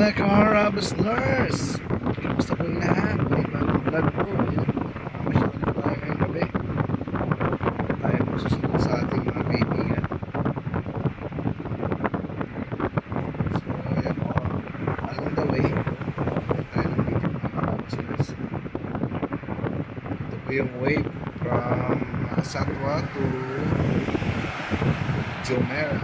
Karabas Nurse! Kamusta po lahat? Panibagong vlog po. Masyado na tayo ngayong gabi. Tayo po susunod sa ating mga kaibigan. So, ayan po. Along the way, tayo ng video mga Karabas Nurse. Ito po yung way from Satwa to Jomera.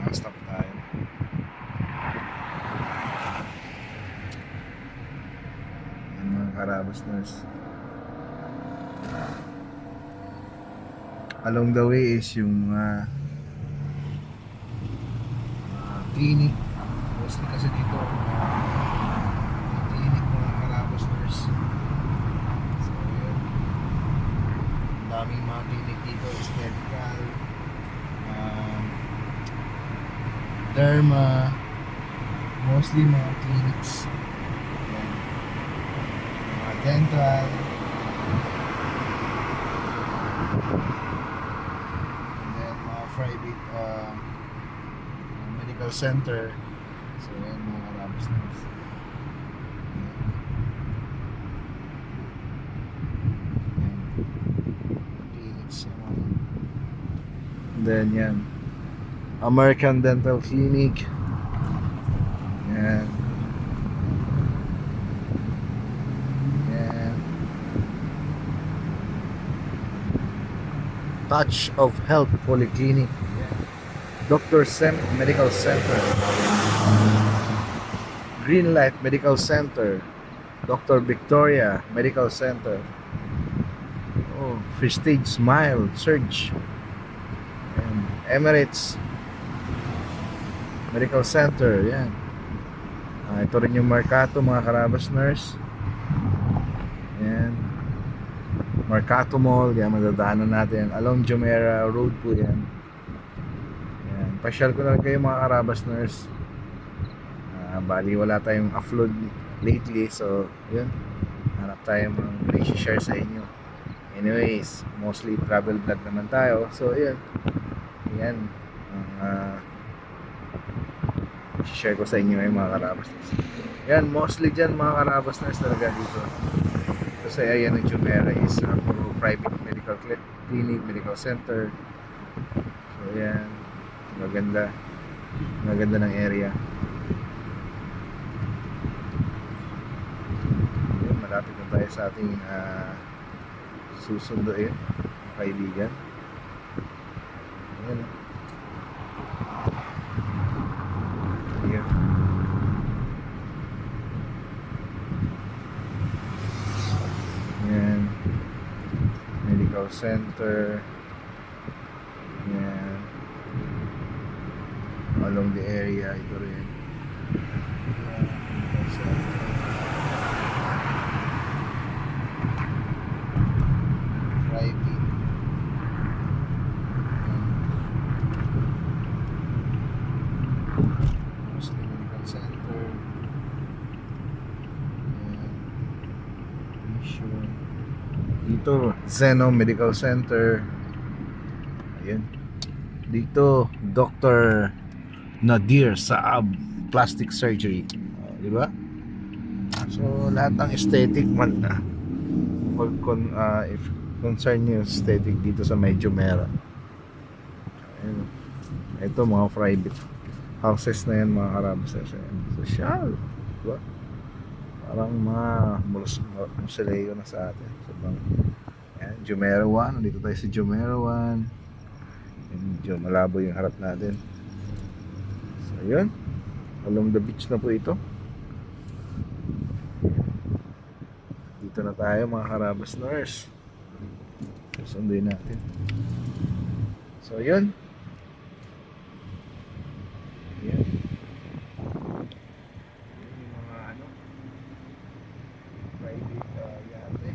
Nakastop tayo. Yan nurse. Along the way is yung uh, uh, clinic. Mostly kasi dito uh, clinic mga karabas nurse. So daming mga clinic dito. Aesthetical. Um, derma, mostly mga clinics. Dental. Then mga private uh, medical center. So yan mga karabas mga Then yan. American Dental Clinic. Yan. Yan. Touch of Health Polyclinic. Dr. Sem Medical Center. Green Life Medical Center. Dr. Victoria Medical Center. Oh, Prestige Smile Surge. Yan. Emirates Medical Center, yan. Ah, ito rin yung Mercato, mga karabas nurse. Yan. Mercato Mall, yan, madadaanan natin. Along Jumeirah Road po yan. Yan. Pasyal ko na rin kayo mga karabas nurse. Ah, bali, wala tayong upload lately, so, yun. Hanap tayo mga may share sa inyo. Anyways, mostly travel vlog naman tayo. So, yun. Yan. Uh, share ko sa inyo yung mga karabas Yan, mostly dyan mga karabas nurse talaga dito. Kasi ayan ang Jumeirah is uh, puro private medical cli- clinic, medical center. So yan, maganda. Maganda ng area. Yan, malapit na tayo sa ating uh, susunduin, kaibigan. Ayan. Ayan. Medical center. Ayan. Along the area, ito rin. Ayan, medical center. Private. Ayan. Muslim Medical Center. Ayan. Mission. Dito, Zeno Medical Center. Ayan. Dito, Dr. Nadir Saab Plastic Surgery. Oh, di ba? So, lahat ng aesthetic man na. Pag con, ah, if concern yung aesthetic dito sa medyo mera. Ayan. Ito mga private houses na yan mga karabas social diba? parang mga mulos musileo na sa atin so, Jumeirah 1 nandito tayo sa Jumeirah 1 yan, medyo malabo yung harap natin. So yun. Along the beach na po ito. Dito na tayo mga karabas nurse. Susunduin natin. So yun yan. Yan yung mga ano, private uh, yate.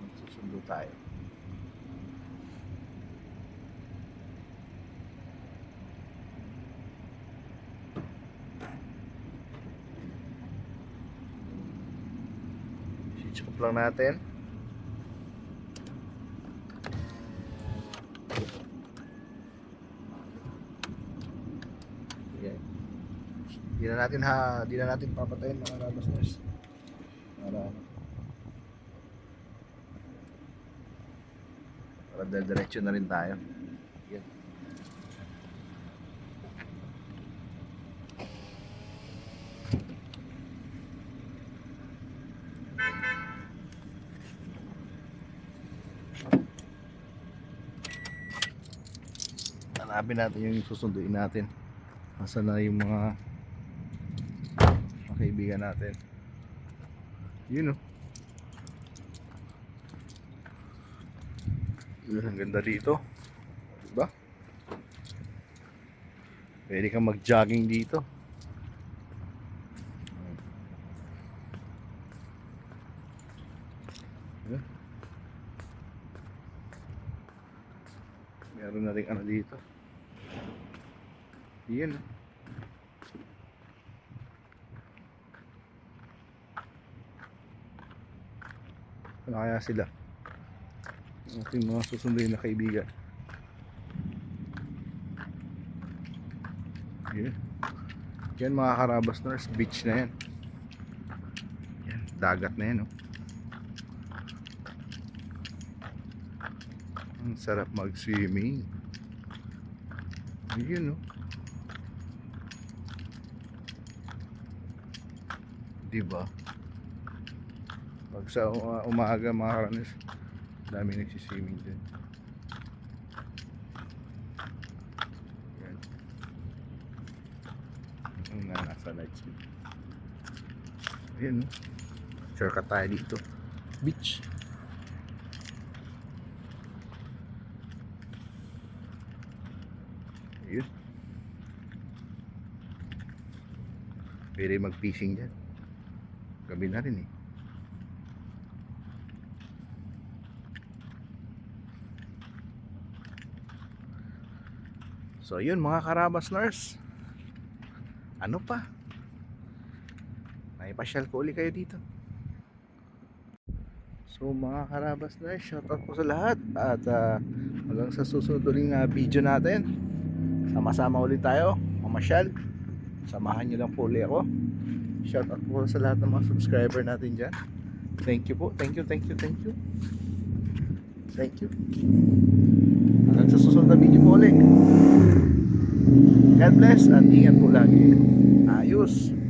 Magsusundo tayo. Scoop lang natin. Yan. Di na natin ha, di na natin papatayin mga kabasners. Para para diretso na rin tayo. Yan. Hanapin natin yung susunduin natin. Nasaan na yung mga kaibigan natin. Yun oh. Yun, ang ganda dito. Diba? Pwede kang mag-jogging dito. Yun. Meron na rin ano dito. Yun. Ano kaya sila? Ating mga susunduin na kaibigan. Yun. Yan mga karabas nurse, beach na yan. Yan, dagat na yan. Oh. Ang sarap mag-swimming. Yun oh. Diba? Pag sa uh, umaga mga karanas, dami nagsiswimming din. Yan. Ang na nasa lights mo. Ayan no. Shortcut tayo dito. Beach. Ayun. Pwede mag-fishing dyan. Gabi na rin eh. So yun mga karabas nurse. Ano pa? May pasyal ko uli kayo dito. So mga karabas nurse, shoutout po sa lahat. At ah, hanggang sa susunod uling ah, video natin. Sama-sama ulit tayo, mamasyal. Samahan nyo lang po uli ako. Shoutout po sa lahat ng mga subscriber natin dyan. Thank you po. Thank you, thank you, thank you. Thank you. Hanggang sa susunod na video po ulit. God bless at ingat po lagi. Ayos.